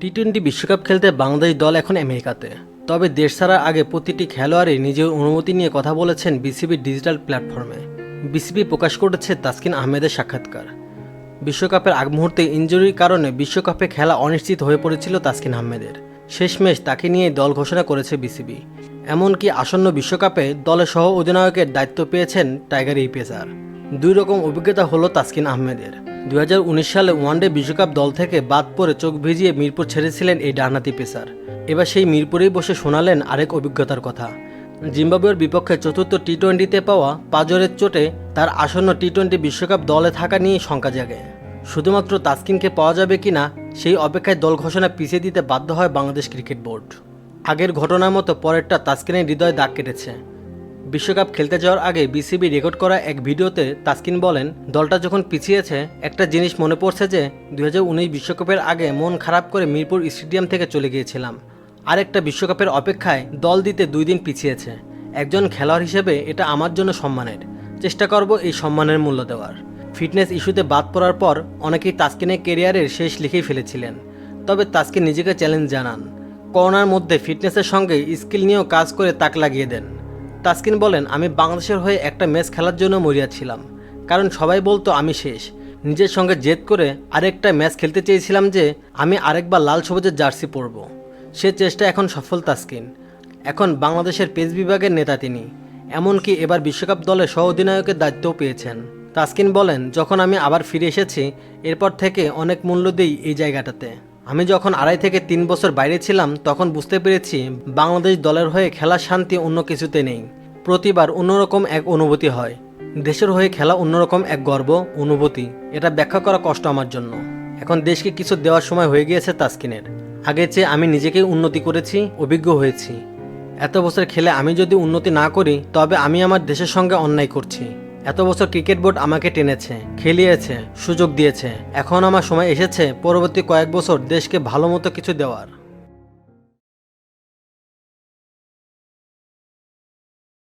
T twenty বিশ্বকাপ খেলতে বাংলাদেশ দল এখন আমেরিকাতে। তবে দেশ ছাড়ার আগে প্রতিটি খেলোয়াড়ই নিজের অনুমতি নিয়ে কথা বলেছেন বিসিবির ডিজিটাল প্ল্যাটফর্মে। বিসিবি প্রকাশ করেছে তাসকিন আহমেদের সাক্ষাৎকার। বিশ্বকাপের আগ মুহূর্তে ইঞ্জুরির কারণে বিশ্বকাপে খেলা অনিশ্চিত হয়ে পড়েছিল তাসকিন আহমেদের। শেষমেশ তাকে নিয়ে দল ঘোষণা করেছে বিসিবি। এমনকি আসন্ন বিশ্বকাপে দলের সহ অধিনায়কের দায়িত্ব পেয়েছেন টাইগার এই পেসার দুই রকম অভিজ্ঞতা হলো তাসকিন আহমেদের। দুই হাজার উনিশ সালে ওয়ানডে বিশ্বকাপ দল থেকে বাদ পড়ে চোখ ভিজিয়ে মিরপুর ছেড়েছিলেন এই ডানহাতি পেসার। এবার সেই মিরপুরেই বসে শোনালেন আরেক অভিজ্ঞতার কথা। জিম্বাবুয়ের বিপক্ষে চতুর্থ টি টোয়েন্টিতে পাওয়া পাজরের চোটে তার আসন্ন টি টোয়েন্টি বিশ্বকাপ দলে থাকা নিয়ে শঙ্কা জাগে। শুধুমাত্র তাসকিনকে পাওয়া যাবে কিনা সেই অপেক্ষায় দল ঘোষণা পিছিয়ে দিতে বাধ্য হয় বাংলাদেশ ক্রিকেট বোর্ড। আগের ঘটনার মতো পরেরটা তাসকিনের হৃদয়ে দাগ কেটেছে। বিশ্বকাপ খেলতে যাওয়ার আগে বিসিবি রেকর্ড করা এক ভিডিওতে তাসকিন বলেন, দলটা যখন পিছিয়েছে, একটা জিনিস মনে পড়ছে যে দু বিশ্বকাপের আগে মন খারাপ করে মিরপুর স্টেডিয়াম থেকে চলে গিয়েছিলাম। আরেকটা বিশ্বকাপের অপেক্ষায় দল দিতে দুই দিন পিছিয়েছে। একজন খেলোয়াড় হিসেবে এটা আমার জন্য সম্মানের। চেষ্টা করব এই সম্মানের মূল্য দেওয়ার। ফিটনেস ইস্যুতে বাদ পড়ার পর অনেকেই তাসকিনের কেরিয়ারের শেষ লিখেই ফেলেছিলেন। তবে তাসকিন নিজেকে চ্যালেঞ্জ জানান, করোনার মধ্যে ফিটনেসের সঙ্গে স্কিল নিয়েও কাজ করে তাক লাগিয়ে দেন। তাসকিন বলেন, আমি বাংলাদেশের হয়ে একটা ম্যাচ খেলার জন্য মরিয়া ছিলাম। কারণ সবাই বলতো আমি শেষ। নিজের সঙ্গে জেদ করে আরেকটা ম্যাচ খেলতে চেয়েছিলাম যে আমি আরেকবার লাল সবুজের জার্সি পরব। সে চেষ্টা এখন সফল তাসকিন। এখন বাংলাদেশের পেস বিভাগের নেতা তিনি। এমনকি এবার বিশ্বকাপ দলের সহ অধিনায়কের দায়িত্বও পেয়েছেন। তাসকিন বলেন, যখন আমি আবার ফিরে এসেছি, এরপর থেকে অনেক মূল্য দিই এই জায়গাটাতে। আমি যখন আড়াই থেকে তিন বছর বাইরে ছিলাম, তখন বুঝতে পেরেছি বাংলাদেশ দলের হয়ে খেলার শান্তি অন্য কিছুতে নেই। প্রতিবার অন্যরকম এক অনুভূতি হয়। দেশের হয়ে খেলা অন্যরকম এক গর্ব, অনুভূতি। এটা ব্যাখ্যা করা কষ্ট আমার জন্য। এখন দেশকে কিছু দেওয়ার সময় হয়ে গিয়েছে তাসকিনের। আগে চেয়ে আমি নিজেকেই উন্নতি করেছি, অভিজ্ঞ হয়েছি। এত বছর খেলে আমি যদি উন্নতি না করি, তবে আমি আমার দেশের সঙ্গে অন্যায় করছি। এত বছর ক্রিকেট বোর্ড আমাকে টেনেছে, খেলিয়েছে, সুযোগ দিয়েছে। এখন আমার সময় এসেছে, পরবর্তী কয়েক বছর দেশকে ভালো মতো কিছু দেওয়ার।